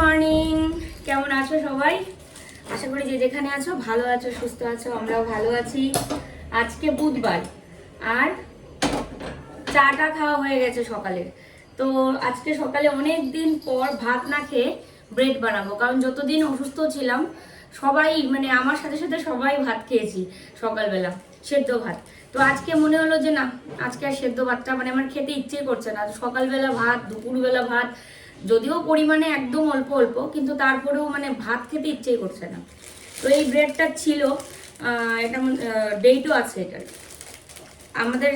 Morning. কেমন আছো সবাই? আশা করি যে যেখানে আছো ভালো আছো, সুস্থ আছো, আমরাও ভালো আছি। আজকে বুধবার। আর চাটা খাওয়া হয়ে গেছে সকালের তো আজকে সকালে অনেক দিন পর ভাত না খেয়ে ব্রেড বানাবো। কারণ যতদিন অসুস্থ ছিলাম, সবাই মানে আমার সাথে সাথে সবাই ভাত খেয়েছি সকালবেলা, সেদ্ধ ভাত। তো আজকে মনে হলো যে না, আজকে আর সেদ্ধ ভাতটা মানে আমার খেতে ইচ্ছে করছে না। সকালবেলা ভাত, দুপুরবেলা ভাত যদিও পরিমাণে একদম অল্প অল্প, কিন্তু তারপরেও মানে ভাত খেতে ইচ্ছেই করছে না। তো এই ব্রেডটা ছিল এটা ডেটও আছে এটার। আমাদের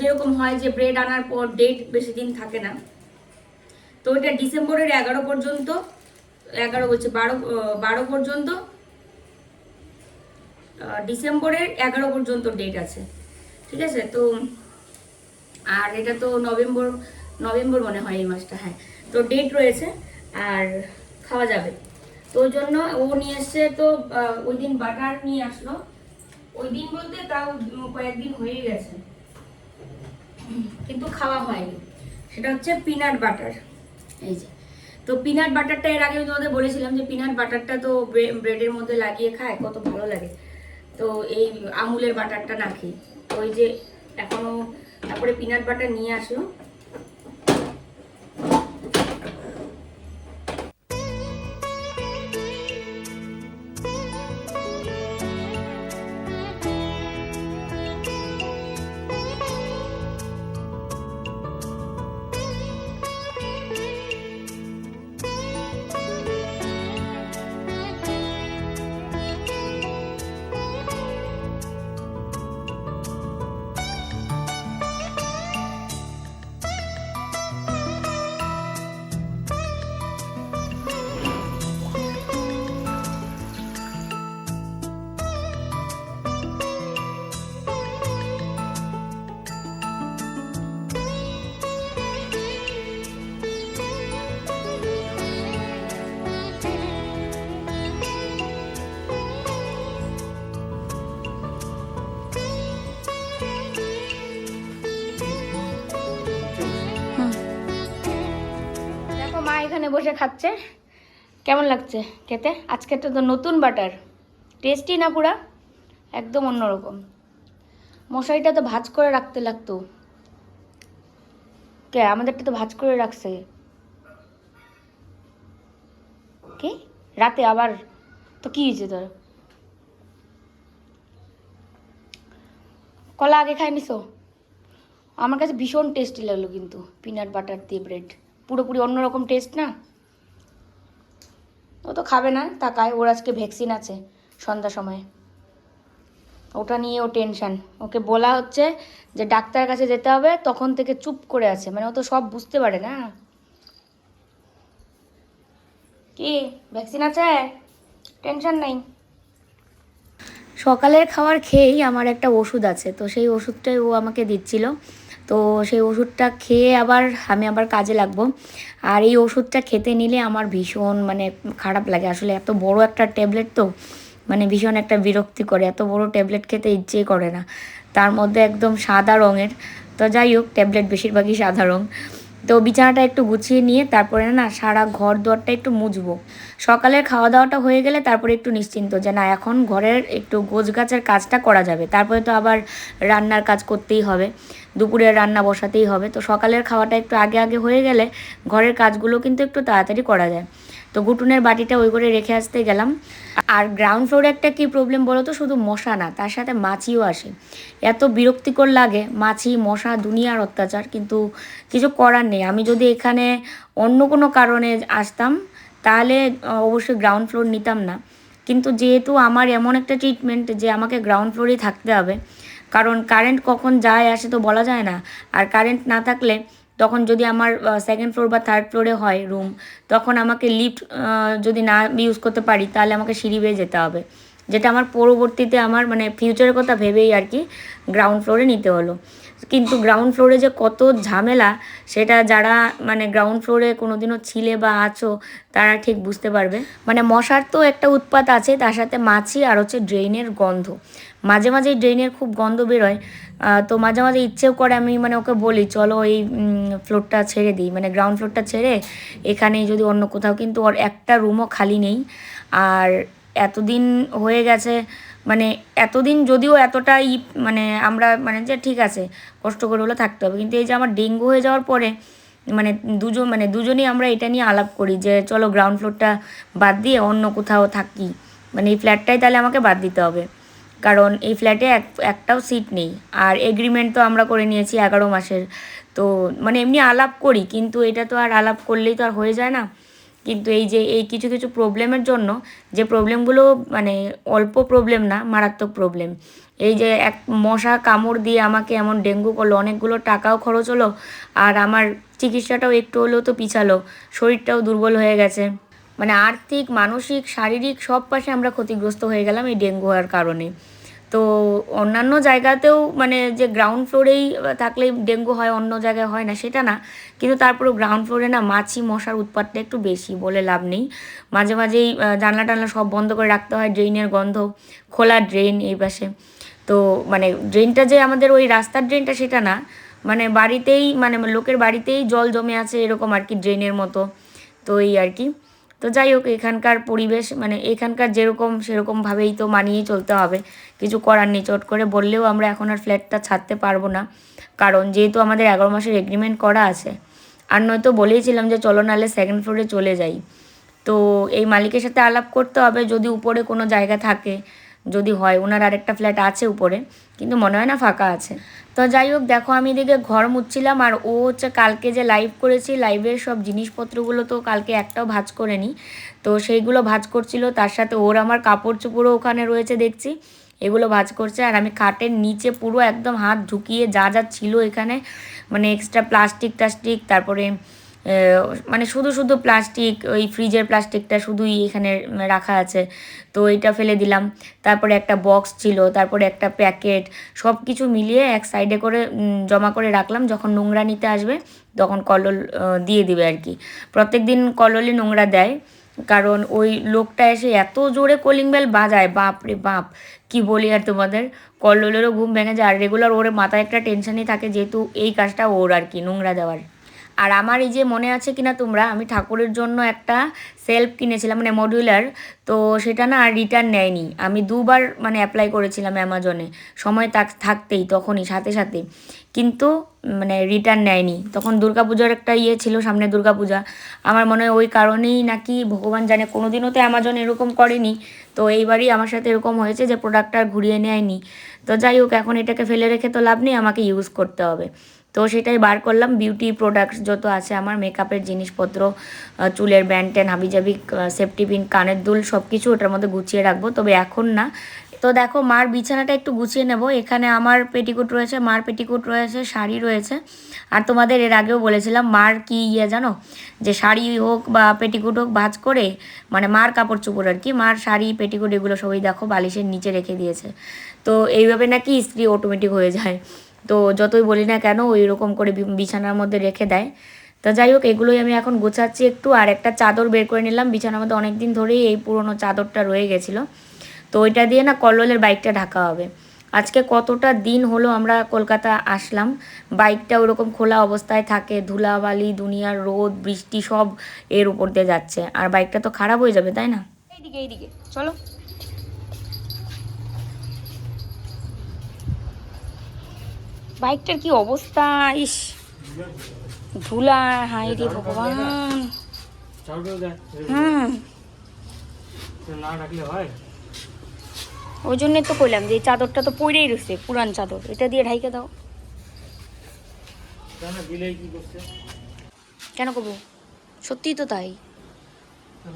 যেরকম হয় যে ব্রেড আনার পর ডেট বেশি দিন থাকে না। তো এটা ডিসেম্বরের এগারো পর্যন্ত, এগারো বলছে, বারো বারো পর্যন্ত ডিসেম্বরের এগারো পর্যন্ত ডেট আছে। ঠিক আছে? তো, আর এটা তো নভেম্বর নভেম্বর মনে হয় এই মাসটা হ্যাঁ। তো ডেট রয়েছে আর খাওয়া যাবে। তো ওই জন্য ও নিয়ে এসছে তো ওই দিন বাটার নিয়ে আসলো। ওই দিন বলতে তাও কয়েকদিন হয়ে গেছে। কিন্তু খাওয়া হয়নি। সেটা হচ্ছে পিনাট বাটার এই যে। তো পিনাট বাটারটা এর আগে আমি তোমাদের বলেছিলাম যে পিনাট বাটারটা তো ব্রেডের মধ্যে লাগিয়ে খায়, কত ভালো লাগে। তো এই আমুলের বাটারটা না খেয়ে। ওই যে এখনও তারপরে পিনাট বাটার নিয়ে আসলো। এখানে বসে খাচ্ছে। কেমন লাগছে খেতে? আজকে তো তো নতুন বাটার। টেস্টি না পুরা? একদম অন্যরকম। মশারিটা তো ভাজ করে রাখতে লাগতো। কে? আমাদেরটা তো ভাজ করে রাখছে। কি? রাতে আবার? তো কি হয়েছে তোর? কলা আগে খাই নিছো? আমার কাছে ভীষণ টেস্টি লাগল কিন্তু পিনাট বাটার দিয়ে ব্রেড পুরোপুরি অন্যরকম টেস্ট না? ও তো খাবে না, তাকায়। ওর আজকে ভ্যাকসিন আছে সন্ধ্যা সময়। ওটা নিয়ে ও টেনশান ওকে বলা হচ্ছে যে ডাক্তারের কাছে যেতে হবে, তখন থেকে চুপ করে আছে। মানে ও তো সব বুঝতে পারে না। কি ভ্যাকসিন আছে? টেনশন নাই। সকালের খাবার খেয়েই আমার একটা ওষুধ আছে, তো সেই ওষুধটাই ও আমাকে দিচ্ছিল। তো সেই ওষুধটা খেয়ে আবার আমি আবার কাজে লাগবো। আর এই ওষুধটা খেতে নিলে আমার ভীষণ মানে খারাপ লাগে। আসলে এত বড় একটা ট্যাবলেট তো মানে ভীষণ একটা বিরক্তি করে এত বড় ট্যাবলেট খেতে ইচ্ছেই করে না। তার মধ্যে একদম সাদা রঙের। তো যাই হোক, ট্যাবলেট বেশিরভাগই সাদা রঙ তো বিছানাটা একটু গুছিয়ে নিয়ে তারপরে না সারা ঘর দোয়ারটা একটু মুছবো। সকালের খাওয়া দাওয়াটা হয়ে গেলে তারপরে একটু নিশ্চিন্ত যে না, এখন ঘরের একটু গোছ গাছের কাজটা করা যাবে। তারপরে তো আবার রান্নার কাজ করতেই হবে, দুপুরের রান্না বসাতেই হবে। তো সকালের খাওয়াটা একটু আগে আগে হয়ে গেলে ঘরের কাজগুলো কিন্তু একটু তাড়াতাড়ি করা যায়। তো গুটুনের বাটিটা ওই করে রেখে আসতে গেলাম। আর গ্রাউন্ড ফ্লোরে একটা কী প্রবলেম বলো তো শুধু মশা না, তার সাথে মাছিও আসে। এত বিরক্তিকর লাগে, মাছি, মশা, দুনিয়ার অত্যাচার। কিন্তু কিছু করার নেই। আমি যদি এখানে অন্য কোনো কারণে আসতাম, তাহলে অবশ্যই গ্রাউন্ড ফ্লোর নিতাম না। কিন্তু যেহেতু আমার এমন একটা ট্রিটমেন্ট যে আমাকে গ্রাউন্ড ফ্লোরেই থাকতে হবে, কারণ কারেন্ট কখন যায় আসে তো বলা যায় না। আর কারেন্ট না থাকলে তখন যদি আমার সেকেন্ড ফ্লোর বা থার্ড ফ্লোরে হয় রুম তখন আমাকে লিফট যদি না ইউজ করতে পারি, তাহলে আমাকে সিঁড়ি বেয়ে যেতে হবে। যেটা আমার পরবর্তীতে আমার মানে ফিউচারের কথা ভেবেই আর কি গ্রাউন্ড ফ্লোরে নিতে হলো। কিন্তু গ্রাউন্ড ফ্লোরে যে কত ঝামেলা, সেটা যারা মানে গ্রাউন্ড ফ্লোরে কোনোদিনও ছিলে বা আছো, তারা ঠিক বুঝতে পারবে। মানে মশার তো একটা উৎপাত আছে, তার সাথে মাছি আর হচ্ছে ড্রেনের গন্ধ। মাঝে মাঝে ড্রেনের খুব গন্ধ বেরোয় তো মাঝে মাঝে ইচ্ছেও করে আমি মানে ওকে বলি, চলো এই ফ্লোরটা ছেড়ে দিই। মানে গ্রাউন্ড ফ্লোরটা ছেড়ে এখানে যদি অন্য কোথাও, কিন্তু ওর একটা রুমও খালি নেই। আর এতদিন হয়ে গেছে মানে এতদিন যদিও এতটা ই মানে আমরা মানে যে ঠিক আছে, কষ্ট করে হলে থাকতে হবে। কিন্তু এই যে আমার ডেঙ্গু হয়ে যাওয়ার পরে মানে দুজন মানে দুজনেই আমরা এটা নিয়ে আলাপ করি যে, চলো গ্রাউন্ড ফ্লোরটা বাদ দিয়ে অন্য কোথাও থাকি। মানে এই ফ্ল্যাটটাই তাহলে আমাকে বাদ দিতে হবে। কারণ এই ফ্ল্যাটে এক, একটাও সিট নেই। আর এগ্রিমেন্ট তো আমরা করে নিয়েছি এগারো মাসের। তো মানে এমনি আলাপ করি, কিন্তু এটা তো আর আলাপ করলেই তো আর হয়ে যায় না। কিন্তু এই যে, এই কিছু কিছু প্রবলেমের জন্য যে প্রবলেমগুলো মানে অল্প প্রবলেম না, মারাত্মক প্রবলেম এই যে এক মশা কামড় দিয়ে আমাকে এমন ডেঙ্গু করল, অনেকগুলো টাকাও খরচ হলো আর আমার চিকিৎসাটাও একটু হলেও তো পিছালো, শরীরটাও দুর্বল হয়ে গেছে। মানে আর্থিক, মানসিক, শারীরিক সব পাশে আমরা ক্ষতিগ্রস্ত হয়ে গেলাম এই ডেঙ্গু হওয়ার কারণে। তো অন্যান্য জায়গাতেও মানে যে গ্রাউন্ড ফ্লোরেই থাকলেই ডেঙ্গু হয়, অন্য জায়গায় হয় না, সেটা না। কিন্তু তারপরেও গ্রাউন্ড ফ্লোরে না মাছি, মশার উৎপাতটা একটু বেশি বলে লাভ নেই। মাঝে মাঝেই জানলা টানলা সব বন্ধ করে রাখতে হয় ড্রেনের গন্ধ, খোলা ড্রেন এই পাশে। তো মানে ড্রেনটা যে আমাদের ওই রাস্তার ড্রেনটা সেটা না। মানে বাড়িতেই মানে লোকের বাড়িতেই জল জমে আছে এরকম আর কি ড্রেনের মতো। তো এই আর কি। তো যাই হোক, এখানকার পরিবেশ মানে এখানকার যেরকম সেরকমভাবেই তো মানিয়ে চলতে হবে। কিছু করার নেই, চট করে বললেও আমরা এখন আর ফ্ল্যাটটা ছাড়তে পারব না। কারণ যেহেতু আমাদের এগারো মাসের এগ্রিমেন্ট করা আছে, আর নয়তো বলেইছিলাম যে চলো নাহলে সেকেন্ড ফ্লোরে চলে যাই। তো এই মালিকের সাথে আলাপ করতে হবে, যদি উপরে কোনো জায়গা থাকে যদি হয় ওনার আরেকটা ফ্ল্যাট আছে উপরে, কিন্তু মনে হয় না ফাঁকা আছে। তো যাই হোক, দেখো আমি এদিকে ঘর মুচ্ছিলাম আর ও হচ্ছে কালকে যে লাইভ করেছি লাইভের সব জিনিসপত্রগুলো তো কালকে একটাও ভাজ করেনি। তো সেইগুলো ভাজ করছিল, তার সাথে ওর আমার কাপড় চোপড়ও ওখানে রয়েছে দেখছি, এগুলো ভাজ করছে, আর আমি খাটের নিচে পুরো একদম হাত ঢুকিয়ে যা যা ছিল এখানে মানে এক্সট্রা প্লাস্টিক টাস্টিক তারপরে মানে শুধু শুধু প্লাস্টিক ওই ফ্রিজের প্লাস্টিকটা শুধুই এখানে রাখা আছে। তো এইটা ফেলে দিলাম। তারপরে একটা বক্স ছিল, তারপরে একটা প্যাকেট সব কিছু মিলিয়ে এক সাইডে করে জমা করে রাখলাম। যখন নোংরা নিতে আসবে, তখন কলল দিয়ে দিবে আর কি। প্রত্যেক দিন কললে নোংরা দেয়, কারণ ওই লোকটা এসে এত জোরে কলিং বেল বাজায়, বাপ রে বাপ, কি বলি আর তোমাদের? কল্লোলেরও ঘুম ভেঙে যায়। আর রেগুলার ওর মাথায় একটা টেনশনই থাকে, যেহেতু এই কাজটা ওর আর কি, নোংরা দেওয়ার। আর আমার এই যে মনে আছে কিনা তোমরা, আমি ঠাকুরের জন্য একটা সেলফ কিনেছিলাম মানে মডিউলার তো সেটা না আর রিটার্ন নেয়নি। আমি দুবার মানে অ্যাপ্লাই করেছিলাম অ্যামাজনে সময় থাক, থাকতেই তখনই, সাথে সাথে। কিন্তু মানে রিটার্ন নেয়নি। তখন দুর্গাপূজার একটা ইয়ে ছিল সামনে দুর্গাপূজা আমার মনে হয় ওই কারণেই নাকি ভগবান জানে কোনো দিনও তো অ্যামাজন এরকম করেনি। তো এইবারই আমার সাথে এরকম হয়েছে যে প্রোডাক্টটা ঘুরিয়ে নেয়নি। তো যাই হোক, এখন এটাকে ফেলে রেখে তো লাভ নেই, আমাকে ইউজ করতে হবে। তো সেটাই বার করলাম। বিউটি প্রোডাক্টস যত আছে, আমার মেকআপের জিনিসপত্র চুলের ব্যান্ড ট্যান হাবিজাবি সেফটি পিন কানের দুল সব কিছু ওটার মধ্যে গুছিয়ে রাখব। তবে এখন না। তো দেখো, মার বিছানাটা একটু গুছিয়ে নেব। এখানে আমার পেটিকুট রয়েছে, মার পেটিকুট রয়েছে, শাড়ি রয়েছে। আর তোমাদের এর আগেও বলেছিলাম, মার কি ইয়ে জানো? যে শাড়ি হোক বা পেটিকুট হোক, ভাজ করে মানে মার কাপড় চোপড় আর কি, মার শাড়ি পেটিকুট এগুলো সবই দেখো, বালিশের নিচে রেখে দিয়েছে। তো এইভাবে নাকি স্ত্রী অটোমেটিক হয়ে যায়। তো যতই বলি না কেন, ওই রকম করে বিছানার মধ্যে রেখে দেয়। তো যাই হোক, এগুলোই আমি এখন গোছাচ্ছি একটু। আর একটা চাদর বের করে নিলাম। বিছানার মধ্যে অনেক দিন ধরেই এই পুরনো চাদরটা রয়ে গেছিল। তো ওইটা দিয়ে না কল্লোলের বাইকটা ঢাকা হবে। আজকে কতটা দিন হলো আমরা কলকাতা আসলাম। বাইকটা ওরকম খোলা অবস্থায় থাকে। ধুলাবালি, দুনিয়ার রোদ, বৃষ্টি সব এর উপর দিয়ে যাচ্ছে। আর বাইকটা তো খারাপ হয়ে যাবে, তাই না? এইদিকে এইদিকে। চলো। বাইকটার কি অবস্থা? ইস। ধুলা হাই রে ভগবান। হুম। ওই জন্যই তো কইলাম যে চাদরটা তো পরেই রয়েছে পুরান চাদর। এটা দিয়ে ঢাইকে দাও। কেন করব? সত্যিই তো তাই।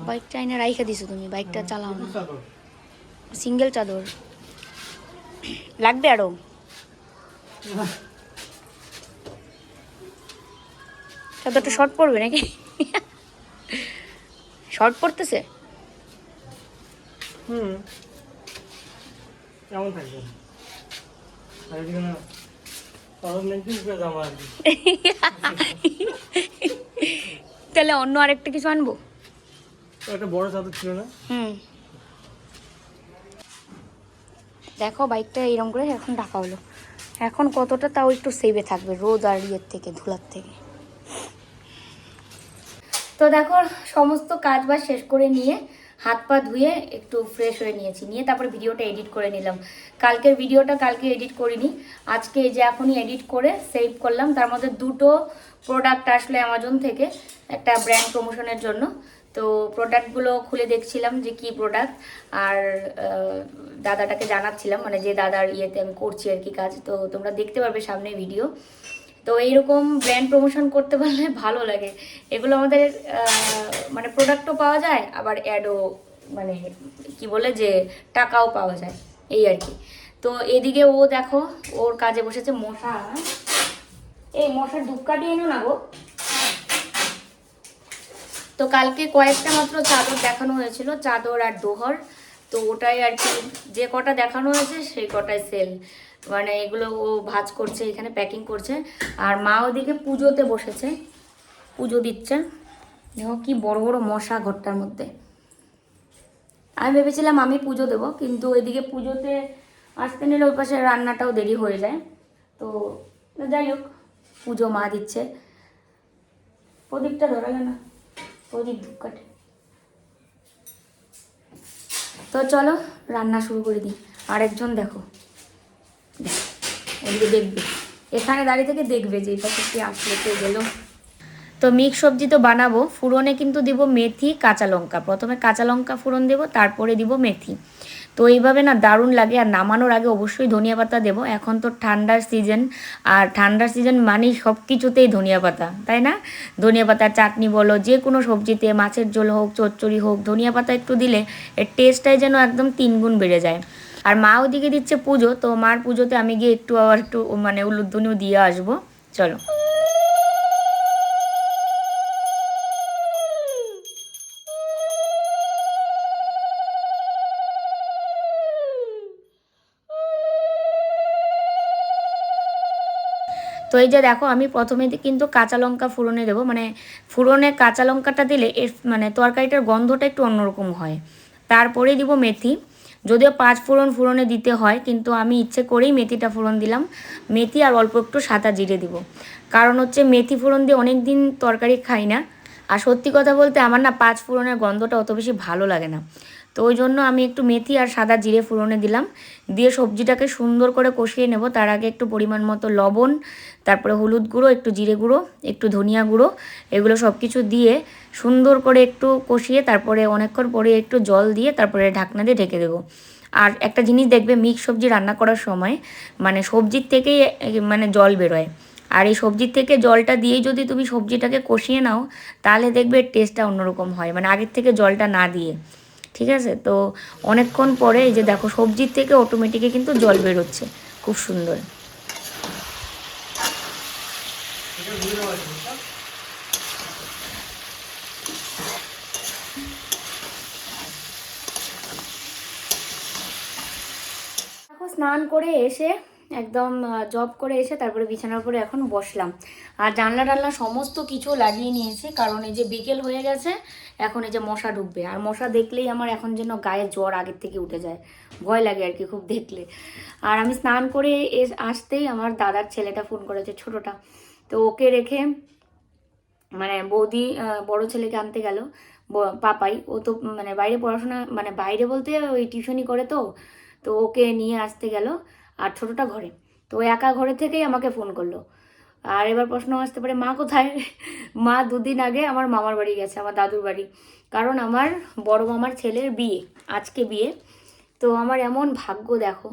বাইকটা এনে রাইখা দিছো তুমি বাইকটা চালাও না। সিঙ্গেল চাদর। লাগবে আরও? চাদরটা শর্ট পড়বে নাকি? শর্ট পড়তেছে হুম। কেমন থাকবে? তাহলে অন্য আরেকটা কিছু আনব? একটা বড় চাদর ছিল না? হুম। দেখো বাইকটা এইরকম করে এখন ঢাকা হলো। এখন কতটা তাও একটু সেভে থাকবে রোদ আর ইয়ের থেকে, ধুলার থেকে। তো দেখো, সমস্ত কাজ বাজ শেষ করে নিয়ে হাত পা ধুয়ে একটু ফ্রেশ হয়ে নিয়েছি। নিয়ে তারপরে ভিডিওটা এডিট করে নিলাম। কালকের ভিডিওটা কালকে এডিট করিনি। আজকে এই যে এখনই এডিট করে সেভ করলাম। তার মধ্যে দুটো প্রোডাক্ট আসলে অ্যামাজন থেকে, একটা ব্র্যান্ড প্রমোশনের জন্য। তো প্রোডাক্টগুলো খুলে দেখছিলাম যে কি প্রোডাক্ট আর দাদাটাকে জানাচ্ছিলাম মানে যে দাদার ইয়েতে আমি করছি আর কি কাজ, তো তোমরা দেখতে পারবে সামনে ভিডিও তো এইরকম ব্র্যান্ড প্রমোশন করতে পারলে ভালো লাগে। এগুলো আমাদের মানে প্রোডাক্টও পাওয়া যায়, আবার অ্যাডও মানে কি বলে যে টাকাও পাওয়া যায়, এই আর কি। তো এদিকে ও দেখো, ওর কাজে বসেছে মশা এই মশার ধূপকাঠি এনো না গো। তো কালকে কয়েকটা মাত্র চাদর দেখানো হয়েছিল, চাদর আর দোহর। তো ওটাই আর কি, যে কটা দেখানো হয়েছে সেই কটাই সেল মানে এগুলো ও ভাজ করছে, এখানে প্যাকিং করছে। আর মা ওদিকে পুজোতে বসেছে, পুজো দিচ্ছে। দেখো কি বড় বড় মশা ঘরটার মধ্যে। আমি ভেবেছিলাম আমি পুজো দেবো, কিন্তু এদিকে পুজোতে আসতে নিলে ওই পাশে রান্নাটাও দেরি হয়ে যায়। তো যাই হোক, পুজো মা দিচ্ছে। প্রদীপটা ধরালে না। তো চলো রান্না শুরু করে দিই। আরেকজন দেখো। দেখো, ওদিকে দেখবে। এখানে দাঁড়িয়ে থেকে দেখবে যে এটা সত্যি আসলে কে গেলো। তো মিক্স সবজি তো বানাবো। ফুরনে কিন্তু দিব মেথি কাঁচা লঙ্কা। প্রথমে কাঁচা লঙ্কা ফুরন দেবো তারপরে দিব মেথি। তো এইভাবে না দারুণ লাগে আর নামানোর আগে অবশ্যই ধনিয়া পাতা দেবো। এখন তো ঠান্ডার সিজন আর ঠান্ডার সিজন মানেই সব কিছুতেই ধনিয়া পাতা, তাই না? ধনিয়া পাতার চাটনি বলো, যে কোনো সবজিতে, মাছের ঝোল হোক, চচ্চড়ি হোক, ধনিয়া পাতা একটু দিলে এর টেস্টটাই যেন একদম তিন গুণ বেড়ে যায়। আর মা ওদিকে দিচ্ছে পুজো, তো মার পুজোতে আমি গিয়ে একটু আবার একটু মানে উলুধ্বনিও দিয়ে আসব। চলো। তো এই যে দেখো, আমি প্রথমে কিন্তু কাঁচা লঙ্কা ফুরনে দেবো। মানে ফুরনে কাঁচা লঙ্কাটা দিলে এর মানে তরকারিটার গন্ধটা একটু অন্যরকম হয়। তারপরে দিব মেথি। যদিও পাঁচ ফোড়ন ফুরনে দিতে হয়, কিন্তু আমি ইচ্ছে করেই মেথিটা ফোড়ন দিলাম। মেথি আর অল্প একটু সাদা জিরে দিব। কারণ হচ্ছে মেথি ফোড়ন দিয়ে অনেক দিন তরকারি খাই না। আর সত্যি কথা বলতে আমার না পাঁচ ফোড়নের গন্ধটা অত বেশি ভালো লাগে না। তো ওই জন্য আমি একটু মেথি আর সাদা জিরে ফোড়নে দিলাম। দিয়ে সবজিটাকে সুন্দর করে কষিয়ে নেব। তার আগে একটু পরিমাণ মতো লবণ, তারপরে হলুদ গুঁড়ো, একটু জিরে গুঁড়ো, একটু ধনিয়া গুঁড়ো, এগুলো সব কিছু দিয়ে সুন্দর করে একটু কষিয়ে তারপরে অনেকক্ষণ পরে একটু জল দিয়ে তারপরে ঢাকনা দিয়ে ঢেকে দেবো। আর একটা জিনিস দেখবে, মিক্স সবজি রান্না করার সময় মানে সবজির থেকেই মানে জল বেরোয়। আর এই সবজির থেকে জলটা দিয়েই যদি তুমি সবজিটাকে কষিয়ে নাও, তাহলে দেখবে টেস্টটা অন্যরকম হয়। মানে আগের থেকে জলটা না দিয়ে। ঠিক আছে? তো অনেকক্ষণ পরে এই যে দেখো, সবজির থেকে অটোমেটিকে কিন্তু জল বেরোচ্ছে। খুব সুন্দর। স্নান করে এসে একদম জব করে এসে তারপরে বিছানার উপরে এখন বসলাম। আর জানলা টানলা সমস্ত কিছু লাগিয়ে নিয়েছি, কারণ এই যে বিকেল হয়ে গেছে, এখন এই যে মশা ঢুকবে। আর মশা দেখলেই আমার এখন যেন গায়ে জ্বর আগের থেকে উঠে যায়। ভয় লাগে আর কি খুব দেখলে। আর আমি স্নান করে আসতেই আমার দাদার ছেলেটা ফোন করেছে, ছোটোটা। তো ওকে রেখে মানে বৌদি বড় ছেলেকে আনতে গেল পাপাই। ও তো মানে বাইরে পড়াশোনা মানে বাইরে বলতে ওই টিউশনি করে তো। তো ওকে নিয়ে আসতে গেল। আর ছোটটা ঘরে। তো একা ঘরে থেকেই আমাকে ফোন করল। আর এবার প্রশ্ন আসতে পারে, মা কোথায়? মা দুদিন আগে আমার মামার বাড়ি গেছে, আমার দাদুর বাড়ি। কারণ আমার বড় মামার ছেলের বিয়ে, আজকে বিয়ে। তো আমার এমন ভাগ্য দেখো,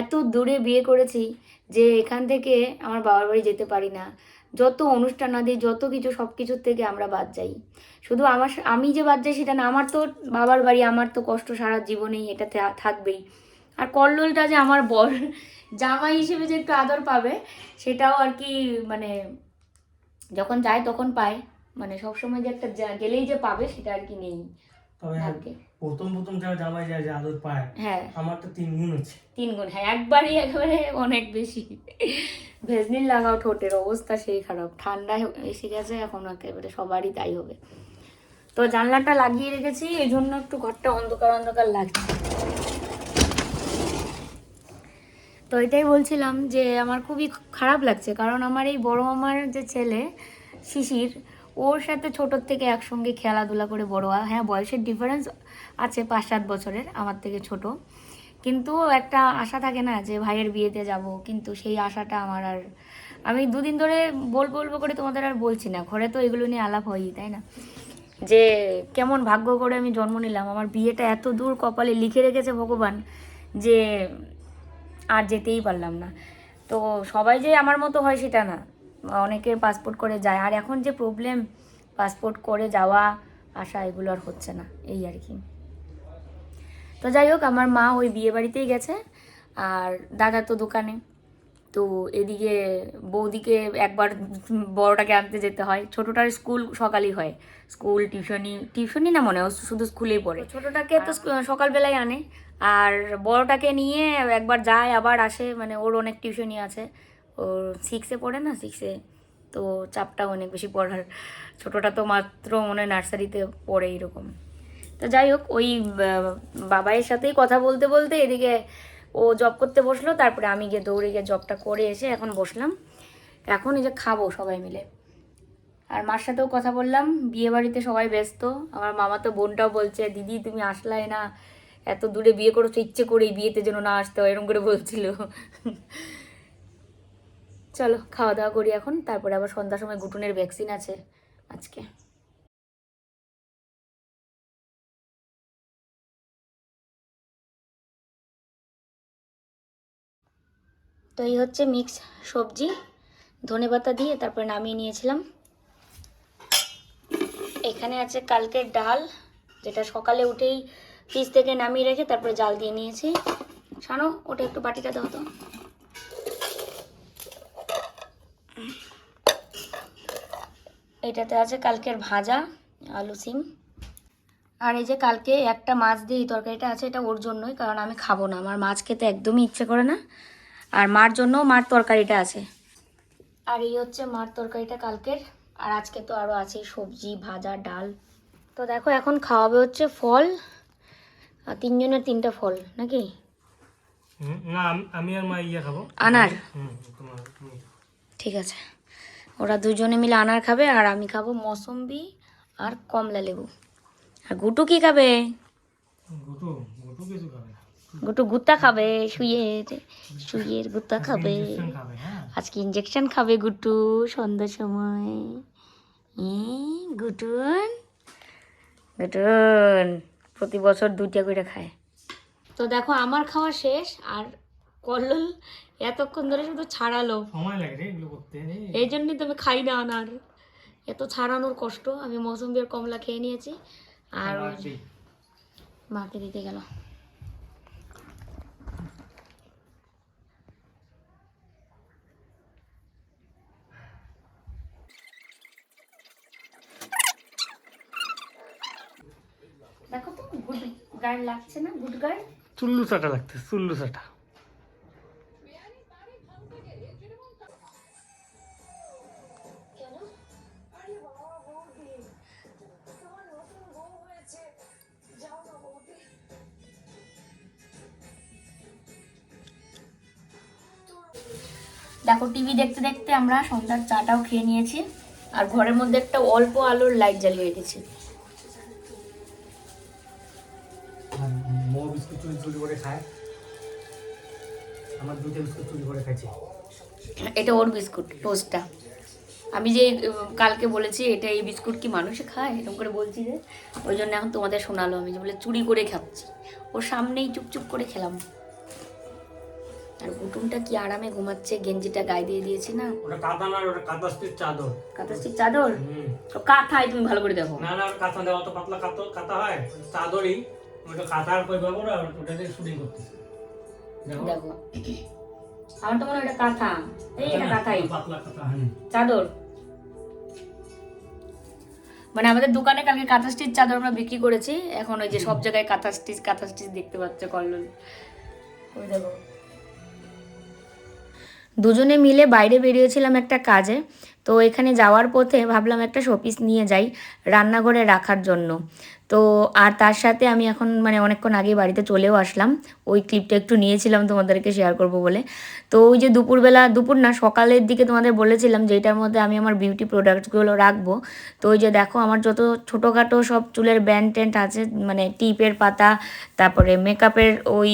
এত দূরে বিয়ে করেছি যে এখান থেকে আমার বাবার বাড়ি যেতে পারি না। যত অনুষ্ঠান আদি, যত কিছু, সব কিছুর থেকে আমরা বাদ যাই। শুধু আমার, আমি যে বাদ যাই সেটা না, আমার তো বাবার বাড়ি, আমার তো কষ্ট সারা জীবনেই এটা থাকবেই। আর কল্লোলটা যে আমার বর জামাই হিসেবে যে একটু আদর পাবে সেটাও আর কি মানে যখন যায় তখন পায়। মানে সবসময় যে একটা গেলেই যে পাবে সেটা আর কি নেই তবে প্রথম প্রথম যারা জামাই যায় যে আদর পায় হ্যাঁ। আমার তো তিন গুণ আছে। তিন গুণ হ্যাঁ একবারই একবারে অনেক বেশি। ভেজনিল লাগাও ঠোঁটের অবস্থা সেই খারাপ। ঠান্ডা এসে গেছে এখন একেবারে সবারই তাই হবে। তো জানলাটা লাগিয়ে রেখেছি এই জন্য একটু ঘরটা অন্ধকার অন্ধকার লাগছে। তো এটাই বলছিলাম যে আমার খুবই খারাপ লাগছে। কারণ আমার এই বড় মামার যে ছেলে, শিশির, ওর সাথে ছোটোর থেকে একসঙ্গে খেলাধুলা করে বড় হ্যাঁ বয়সের ডিফারেন্স আছে পাঁচ সাত বছরের আমার থেকে ছোট। কিন্তু একটা আশা থাকে না যে ভাইয়ের বিয়েতে যাব, কিন্তু সেই আশাটা আমার আর আমি দুদিন ধরে বল বলব করে তোমাদের আর বলছি না। ঘরে তো এগুলো নিয়ে আলাপ হয়ই, তাই না? যে কেমন ভাগ্য করে আমি জন্ম নিলাম। আমার বিয়েটা এত দূর কপালে লিখে রেখেছে ভগবান যে আর যেতেই পারলাম না। তো সবাই যে আমার মতো হয় সেটা না। অনেকে পাসপোর্ট করে যায়। আর এখন যে প্রবলেম পাসপোর্ট করে যাওয়া আসা এগুলো আর হচ্ছে না। এই আর কি। তো যাই হোক আমার মা ওই বিয়ে বাড়িতেই গেছে। আর দাদা তো দোকানে। তো এদিকে বৌদিকে একবার বড়টাকে আনতে যেতে হয়। ছোটোটার স্কুল সকালই হয়। স্কুল টিউশনি টিউশনি না মনে হয় শুধু স্কুলেই পড়ে। ছোটোটাকে তো সকালবেলায় আনে। আর বড়টাকে নিয়ে একবার যায়, আবার আসে মানে ওর অনেক টিউশনি আছে। ওর সিক্সে পড়ে না সিক্সে তো চাপটা অনেক বেশি পড়ার। ছোটোটা তো মাত্র মনে নার্সারিতে পড়ে এরকম। তো যাই হোক, ওই বাবাইয়ের সাথেই কথা বলতে বলতে এদিকে ও জব করতে বসল, তারপরে আমি গিয়ে দৌড়ে গিয়ে জবটা করে এসে এখন বসলাম। এখন এই যে খাব সবাই মিলে। আর মার সাথেও কথা বললাম বিয়ে বাড়িতে সবাই ব্যস্ত। আমার মামা তো বোনটাও বলছে, দিদি, তুমি আসলাই না। এত দূরে বিয়ে করেছ ইচ্ছে করেই বিয়েতে যেন না আসতে হয়, এরকম করে বলছিল। চলো, খাওয়া দাওয়া করি এখন, তারপরে আবার সন্ধ্যার সময় গুটুনের ভ্যাকসিন আছে আজকে। তো এই হচ্ছে মিক্স সবজি, ধনে পাতা দিয়ে তারপরে নামিয়ে নিয়েছিলাম। এখানে আছে কালকের ডাল, যেটা সকালে উঠেই ফ্রিজ থেকে নামিয়ে রেখে তারপরে জাল দিয়ে নিয়েছি। সানো ওটা একটু বাটিটা দাও তো। এটাতে আছে কালকের ভাজা, আলু সিম। আর এই যে কালকে একটা মাছ দিয়ে এই তরকারিটা আছে, এটা ওর জন্যই, কারণ আমি খাব না। আমার মাছ খেতে একদমই ইচ্ছে করে না। আর মার জন্য মার তরকারিটা আছে। আর এই হচ্ছে মার তরকারিটা কালকের। আর আজকে তো আরও আছে সবজি, ভাজা, ডাল। তো দেখো, এখন খাওয়াবে হচ্ছে ফল। আর তিনজনের তিনটা ফল নাকি? না আমি আর মা ইয়ে খাব। আনার? হুম তোমার তুমি। ঠিক আছে। ওরা দুজনে মিলে আনার খাবে আর আমি খাব মৌসম্বি আর কমলা লেবু। আর গুটু কি খাবে? গুটু গুটু কিছু খাবে। গুটু গুত্তা খাবে শুয়ের শুয়ের গুত্তা খাবে। হ্যাঁ। আজকে ইঞ্জেকশন খাবে গুটু সন্ধ্যার সময়। গুটুন? গুটুন। প্রতি বছর দুইটা করে খায়। তো দেখো আমার খাওয়া শেষ আর কল্লোল এতক্ষণ ধরে শুধু ছাড়ালো। সময় লাগে রে এগুলো করতে এই জন্যই তো আমি খাই না আনার। এত ছাড়ানোর কষ্ট। আমি মৌসুমি আর কমলা খেয়ে নিয়েছি। আর ওই মাকে দিতে গেল দেখো তো গুড গার্ড লাগছে না গুড গার্ড চুল্লু চাটা লাগতে চুল্লু চাটা। দেখো টিভি দেখতে দেখতে আমরা সন্ধ্যার চাটাও খেয়ে নিয়েছি আর ঘরের মধ্যে একটা অল্প আলোর লাইট জ্বালিয়ে রেখেছি। চুরি চুরি করে খায়। আমার দুটো বিস্কুট চুরি করে খাইছে। এটা ওর বিস্কুট টোস্টটা আমি যে কালকে বলেছি এটা এই বিস্কুট কি মানুষে খায়? এরকম করে বলছি যে ওই জন্য এখন তোমাদের শোনালো আমি যে বলে চুরি করে খাচ্ছি। ওর সামনেই চুপচুপ করে খেলাম। আর গুটুমটা কি আরামে ঘুমাচ্ছে গেঞ্জিটা গায়ে দিয়ে দিয়েছি না? ওটা কাঁথা না ওটা কাঁথা চাদর। কাতাস্টিক চাদর? তো কাঁথাই তুমি ভালো করে দেখো। না না কাঁথা দেওয়া তো পাতলা কাঁথা কাঁথা হয় চাদরই। ওটা কাঁথার কই পাবো না ওটা দিয়ে শুটিং করতেছে। দেখো। আমার তো মনে হয় কাঁথা। এই এটা কাঁথাই। পাতলা কাঁথা হ্যাঁ। চাদর। মানে আমাদের দোকানে কালকে কাঁথা স্টিচ চাদর আমরা বিক্রি করেছি। এখন ওই যে সব জায়গায় কাঁথা স্টিচ কাঁথা স্টিচ দেখতে পাচ্ছে কল্লোল ওই দেখো। দুজনে মিলে বাইরে বেরিয়েছিলাম একটা কাজে। তো এখানে যাওয়ার পথে ভাবলাম একটা শোপিস নিয়ে যাই রান্নাঘরে রাখার জন্য। তো আর তার সাথে আমি এখন মানে অনেকক্ষণ আগে বাড়িতে চলেও আসলাম। ওই ক্লিপটা একটু নিয়েছিলাম তোমাদেরকে শেয়ার করব বলে। তো ওই যে দুপুরবেলা, দুপুর না, সকালের দিকে তোমাদের বলেছিলাম যে এটার মধ্যে আমি আমার বিউটি প্রোডাক্টসগুলো রাখব। তো ওই যে দেখো আমার যত ছোটোখাটো সব চুলের ব্যান্ড ট্যান্ড আছে মানে টিপের পাতা, তারপরে মেকআপের ওই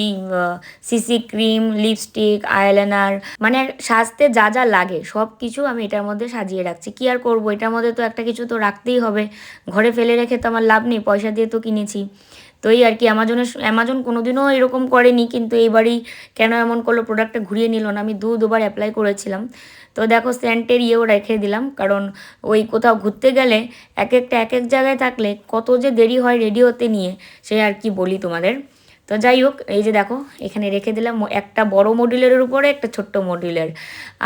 সিসি ক্রিম লিপস্টিক আইলাইনার মানে সাজতে যা যা লাগে সব কিছু আমি এটার মধ্যে সাজিয়ে রাখছি। কি আর করব? এটার মধ্যে তো একটা কিছু তো রাখতেই হবে। ঘরে ফেলে রেখে তো আমার লাভ নেই, পয়সা দিয়ে তো কিনেছি। তো এই আর কি অ্যামাজনের অ্যামাজন কোনোদিনও এরকম করেনি, কিন্তু এইবারই কেন এমন করল প্রোডাক্টটা ঘুরিয়ে নিল না, আমি দু দুবার অ্যাপ্লাই করেছিলাম। তো দেখো সেন্টের ইয়েও রেখে দিলাম, কারণ ওই কোথাও ঘুরতে গেলে এক একটা, এক এক জায়গায় থাকলে কত যে দেরি হয় রেডি হতে নিয়ে, সে আর কি বলি তোমাদের। তো যাই হোক, এই যে দেখো, এখানে রেখে দিলাম একটা বড় মডিউলের উপরে, একটা ছোট্ট মডিউলের।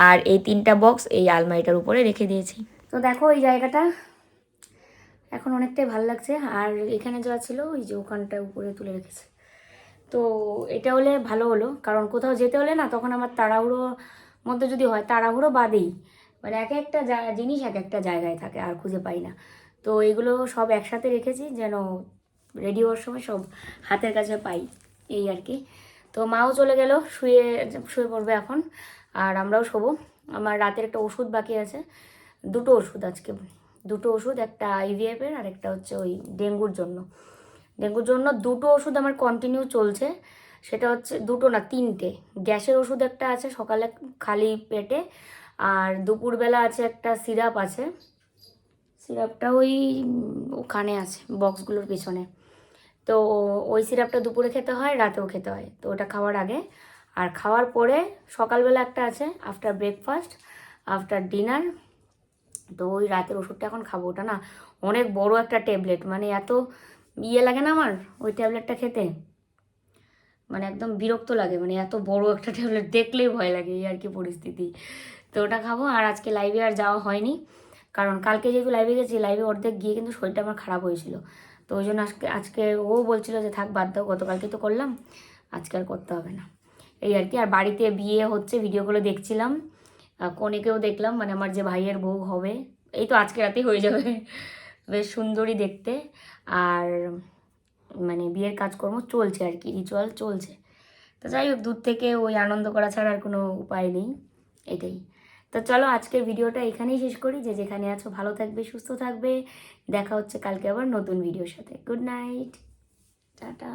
আর এই তিনটা বক্স এই আলমারিটার উপরে রেখে দিয়েছি। তো দেখো এই জায়গাটা, এখন অনেকটাই ভালো লাগছে। আর এখানে যা ছিল, ওই যে ওখানটা উপরে তুলে রেখেছে। তো এটা হলে ভালো হলো, কারণ কোথাও যেতে হলে না, তখন আমার তাড়াহুড়ো মধ্যে যদি হয়, তাড়াহুড়ো বাদেই। মানে এক একটা জিনিস এক একটা জায়গায় থাকে, আর খুঁজে পাই না। তো এগুলো সব একসাথে রেখেছি, যেন রেডি হওয়ার সময় সব হাতের কাছে পাই, এই আর কি। তো মাও চলে গেল, শুয়ে শুয়ে পড়বে এখন, আর আমরাও শোবো। আমার রাতের একটা ওষুধ বাকি আছে, দুটো ওষুধ আজকে। দুটো ওষুধ, একটা আইভিএফের আর একটা হচ্ছে ওই ডেঙ্গুর জন্য। ডেঙ্গুর জন্য দুটো ওষুধ আমার কন্টিনিউ চলছে, সেটা হচ্ছে দুটো না, তিনটে। গ্যাসের ওষুধ একটা আছে, সকালে খালি পেটে, আর দুপুরবেলা আছে একটা সিরাপ আছে। সিরাপটা ওই ওখানে আছে বক্সগুলোর পিছনে। তো ওই সিরাপটা দুপুরে খেতে হয়, রাতেও খেতে হয়। তো ওটা খাওয়ার আগে। আর খাওয়ার পরে সকালবেলা একটা আছে আফটার ব্রেকফাস্ট আফটার ডিনার তো ওই রাতের ওষুধটা এখন খাব। ওটা না অনেক বড় একটা ট্যাবলেট মানে এত ইয়ে লাগে না আমার ওই ট্যাবলেটটা খেতে। মানে একদম বিরক্ত লাগে মানে এত বড় একটা ট্যাবলেট দেখলেই ভয় লাগে এই আর কি পরিস্থিতি। তো ওটা খাব, আর আজকে লাইভে আর যাওয়া হয়নি। কারণ কালকে যেহেতু লাইভে গেছি লাইভে অর্ধেক গিয়ে কিন্তু শরীরটা আমার খারাপ হয়েছিল। তো ওই জন্য আজকে আজকে ও বলছিল যে থাক, বাদ দাও, গতকালকে তো করলাম, আজকে আর করতে হবে না। এই আর কি, আর বাড়িতে বিয়ে হচ্ছে, ভিডিওগুলো দেখছিলাম কনেকেও দেখলাম মানে আমার যে ভাইয়ের বউ হবে, এই তো আজকে রাতেই হয়ে যাবে, বেশ সুন্দরী দেখতে, আর মানে বিয়ের কাজকর্ম চলছে আর কি রিচুয়াল চলছে। তো যাই হোক, দূর থেকে ওই আনন্দ করা ছাড়া আর কোনো উপায় নেই, এটাই। তো চলো আজকের ভিডিওটা এখানেই শেষ করি। যে যেখানে আছো ভালো থাকবে, সুস্থ থাকবে। দেখা হচ্ছে কালকে আবার নতুন ভিডিওর সাথে। Good night tata.